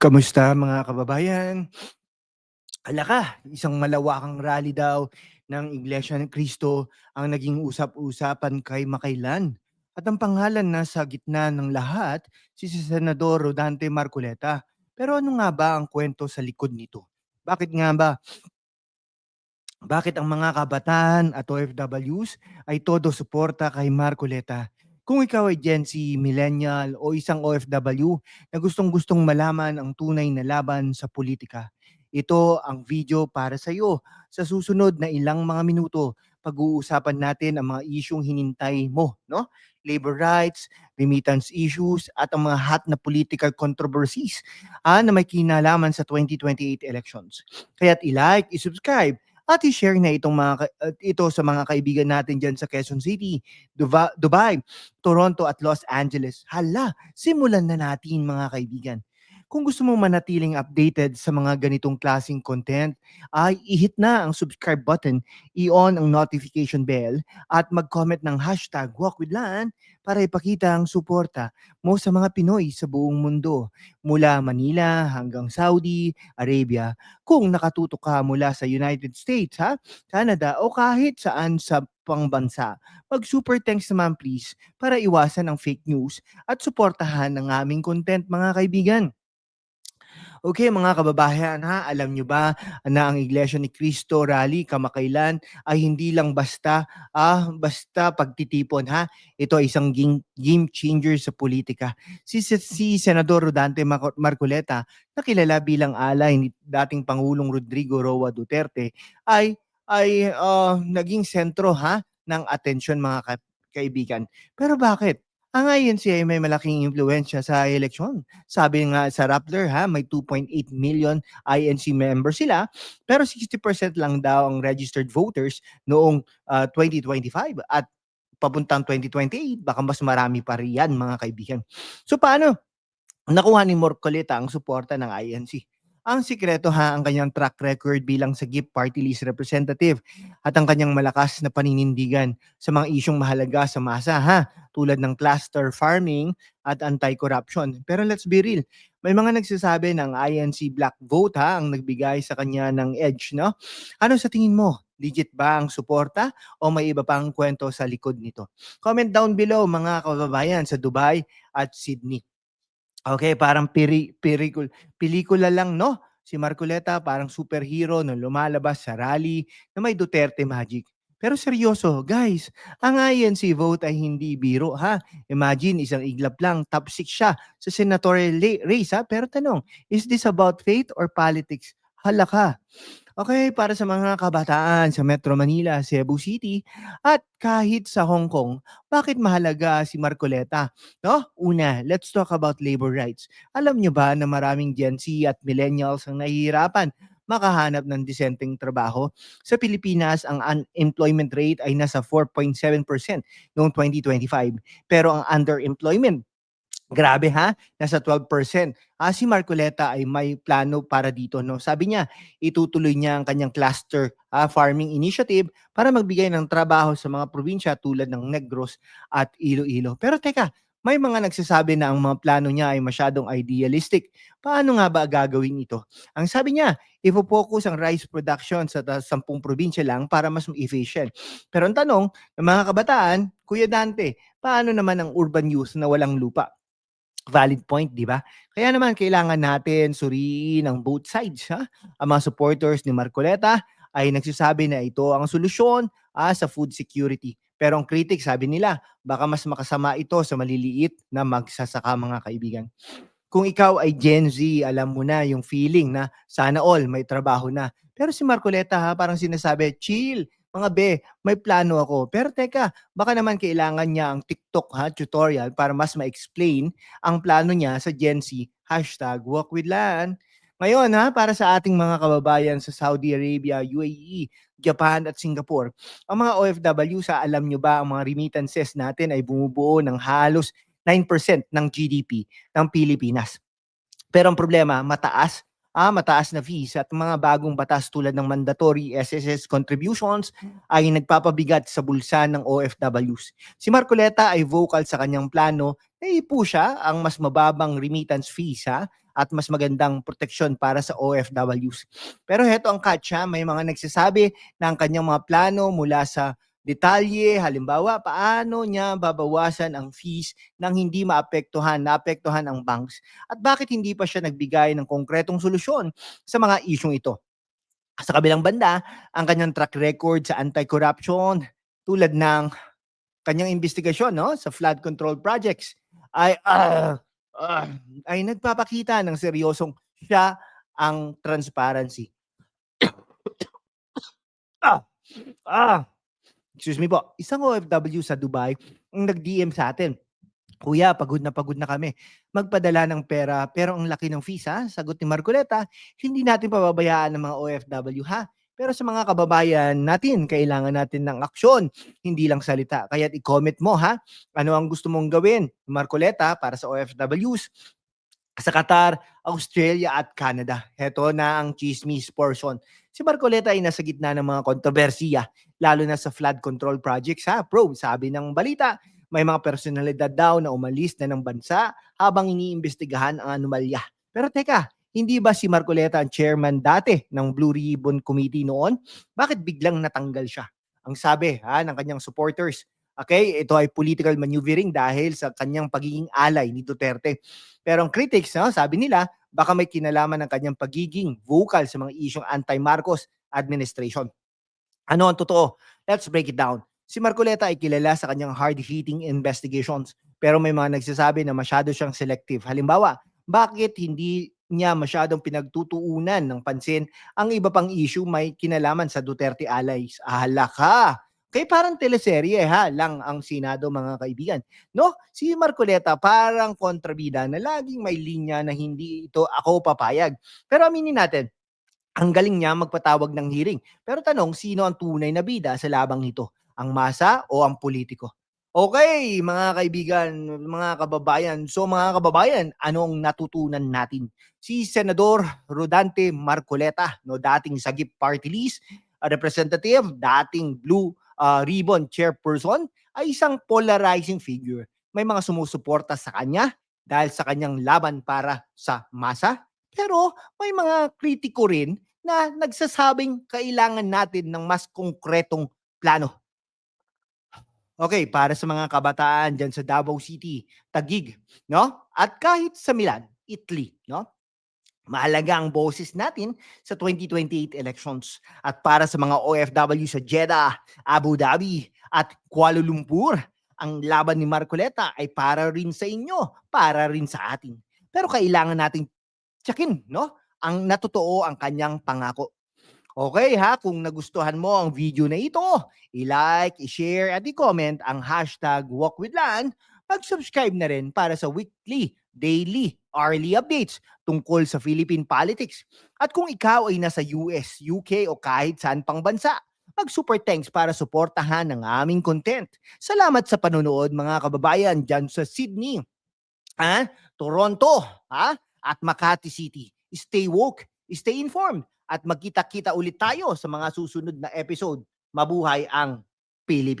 Kamusta mga kababayan? Alaka, isang malawakang rally daw ng Iglesia ni Cristo ang naging usap-usapan kay makailan. At ang pangalan na sa gitna ng lahat, si Senador Rodante Marcoleta. Pero ano nga ba ang kwento sa likod nito? Bakit nga ba bakit ang mga kabataan at OFWs ay todo suporta kay Marcoleta? Kung ikaw ay Gen Z, millennial o isang OFW na gustong-gustong malaman ang tunay na laban sa politika, ito ang video para sa iyo. Sa susunod na ilang mga minuto, pag-uusapan natin ang mga isyong hinintay mo, no? Labor rights, remittance issues, at ang mga hot na political controversies ah, na may kinalaman sa 2028 elections. Kaya't i-like, i-subscribe, at i-share na itong mga ito sa mga kaibigan natin diyan sa Quezon City, Dubai, Toronto at Los Angeles. Hala, simulan na natin mga kaibigan. Kung gusto mong manatiling updated sa mga ganitong klaseng content, ay i-hit na ang subscribe button, i-on ang notification bell, at mag-comment ng hashtag WalkWithLan para ipakita ang suporta mo sa mga Pinoy sa buong mundo, mula Manila hanggang Saudi Arabia. Kung nakatutok ka mula sa United States, ha, Canada o kahit saan sa pangbansa, mag-super thanks naman please para iwasan ang fake news at suportahan ang aming content mga kaibigan. Okay mga kababayan ha, alam nyo ba na ang Iglesia ni Cristo rally kamakailan ay hindi lang basta ah basta pagtitipon ha. Ito ay isang game, changer sa politika. Si, si, si Senador Rodante Maco- Marcoleta na kilala bilang alay ni dating Pangulong Rodrigo Roa Duterte ay ay ah, naging sentro ha ng atensyon mga ka- kaibigan. Pero bakit? Ang INC ay may malaking impluensya sa eleksyon. Sabi nga sa Rappler ha, may 2.8 million INC members sila, pero 60% lang daw ang registered voters noong ah, 2025 at papuntang 2028, baka mas marami pa riyan mga kaibigan. So paano nakuha ni Morcoleta ang suporta ng INC? Ang sikreto ha, ang kanyang track record bilang sa GIP Party List Representative at ang kanyang malakas na paninindigan sa mga isyong mahalaga sa masa ha, tulad ng cluster farming at anti-corruption. Pero let's be real, may mga nagsasabi ng INC black vote ha, ang nagbigay sa kanya ng edge, no? Ano sa tingin mo? Legit ba ang suporta o may iba pang kwento sa likod nito? Comment down below mga kababayan sa Dubai at Sydney. Okay, parang peri, perikul, pelikula lang, no? Si Marcoleta parang superhero na lumalabas sa rally na may Duterte magic. Pero seryoso, guys, ang INC vote ay hindi biro, ha? Imagine, isang iglap lang, top 6 siya sa senatorial race, ha? Pero tanong, is this about faith or politics? Hala ka. Okay, para sa mga kabataan sa Metro Manila, Cebu City, at kahit sa Hong Kong, bakit mahalaga si Marcoleta? No? Una, let's talk about labor rights. Alam nyo ba na maraming Gen Z at millennials ang nahihirapan makahanap ng disenteng trabaho? Sa Pilipinas, ang unemployment rate ay nasa 4.7% noong 2025. Pero ang underemployment, grabe ha, nasa 12%. Ah, si Marcoleta ay may plano para dito. No? Sabi niya, itutuloy niya ang kanyang cluster ah, farming initiative para magbigay ng trabaho sa mga probinsya tulad ng Negros at Iloilo. Pero teka, may mga nagsasabi na ang mga plano niya ay masyadong idealistic. Paano nga ba gagawin ito? Ang sabi niya, ipo-focus ang rice production sa ta- 10 probinsya lang para mas efficient. Pero ang tanong ng mga kabataan, Kuya Dante, paano naman ang urban youth na walang lupa? Valid point, di ba? Kaya naman kailangan natin suriin ang both sides. Ha? Ang mga supporters ni Marcoleta ay nagsasabi na ito ang solusyon ah, sa food security. Pero ang critics, sabi nila, baka mas makasama ito sa maliliit na magsasaka mga kaibigan. Kung ikaw ay Gen Z, alam mo na yung feeling na sana all may trabaho na. Pero si Marcoleta ha, parang sinasabi, chill, mga be, may plano ako. Pero teka, baka naman kailangan niya ang TikTok ha, tutorial para mas ma-explain ang plano niya sa Gen Z, hashtag walk with Lan. Ngayon ha, para sa ating mga kababayan sa Saudi Arabia, UAE, Japan at Singapore, ang mga OFW sa alam nyo ba ang mga remittances natin ay bumubuo ng halos 9% ng GDP ng Pilipinas. Pero ang problema, mataas ah, mataas na fees at mga bagong batas tulad ng mandatory SSS contributions ay nagpapabigat sa bulsa ng OFWs. Si Marcoleta ay vocal sa kanyang plano siya ang mas mababang remittance fees ha, at mas magandang proteksyon para sa OFWs. Pero heto ang catch ha, may mga nagsasabi na ang kanyang mga plano mula sa detalye, halimbawa, paano niya babawasan ang fees nang hindi maapektuhan, naapektuhan ang banks at bakit hindi pa siya nagbigay ng konkretong solusyon sa mga isyong ito. Sa kabilang banda, ang kanyang track record sa anti-corruption tulad ng kanyang investigasyon no sa flood control projects ay ah, ah, ay nagpapakita ng seryosong siya ang transparency. ah, ah, excuse me po, isang OFW sa Dubai ang nag-DM sa atin. Kuya, pagod na pagod na kami. Magpadala ng pera, pero ang laki ng ha. Sagot ni Marcoleta, hindi natin pababayaan ng mga OFW ha. Pero sa mga kababayan natin, kailangan natin ng aksyon, hindi lang salita. Kaya i-comment mo ha, ano ang gusto mong gawin, Marcoleta, para sa OFWs sa Qatar, Australia at Canada. Heto na ang chismis portion. Si Marcoleta ay nasa gitna ng mga kontrobersiya, lalo na sa flood control projects ha. Pro, sabi ng balita, may mga personalidad daw na umalis na ng bansa habang iniimbestigahan ang anomalya. Pero teka, hindi ba si Marcoleta ang chairman dati ng Blue Ribbon Committee noon? Bakit biglang natanggal siya? Ang sabi ha, ng kanyang supporters, okay, ito ay political maneuvering dahil sa kanyang pagiging alay ni Duterte. Pero ang critics, no, sabi nila, baka may kinalaman ng kanyang pagiging vocal sa mga isyong anti-Marcos administration. Ano ang totoo? Let's break it down. Si Marcoleta ay kilala sa kanyang hard-hitting investigations pero may mga nagsasabi na masyado siyang selective. Halimbawa, bakit hindi niya masyadong pinagtutuunan ng pansin ang iba pang issue may kinalaman sa Duterte allies? Ahala ka! Kaya parang teleserye ha, lang ang Senado mga kaibigan. No? Si Marcoleta parang kontrabida na laging may linya na hindi ito ako papayag. Pero aminin natin, ang galing niya magpatawag ng hearing. Pero tanong, sino ang tunay na bida sa labang ito? Ang masa o ang politiko? Okay, mga kaibigan, mga kababayan. So mga kababayan, anong natutunan natin? Si Senador Rodante Marcoleta, no, dating Sagip Party List, representative, dating Blue uh, Ribbon Chairperson, ay isang polarizing figure. May mga sumusuporta sa kanya dahil sa kanyang laban para sa masa. Pero may mga kritiko rin na nagsasabing kailangan natin ng mas konkretong plano. Okay, para sa mga kabataan dyan sa Davao City, Tagig, no? At kahit sa Milan, Italy, no? Mahalaga ang boses natin sa 2028 elections. At para sa mga OFW sa Jeddah, Abu Dhabi at Kuala Lumpur, ang laban ni Marcoleta ay para rin sa inyo, para rin sa atin. Pero kailangan nating tsakin, no? Ang natotoo ang kanyang pangako. Okay ha, kung nagustuhan mo ang video na ito, i-like, i-share at i-comment ang hashtag walkwithlan. Mag-subscribe na rin para sa weekly, daily, hourly updates tungkol sa Philippine politics. At kung ikaw ay nasa US, UK o kahit saan pang bansa, mag-super thanks para suportahan ang aming content. Salamat sa panonood mga kababayan dyan sa Sydney, ha? Toronto, ha? at Makati City. Stay woke, stay informed, at magkita-kita ulit tayo sa mga susunod na episode. Mabuhay ang Pilipinas.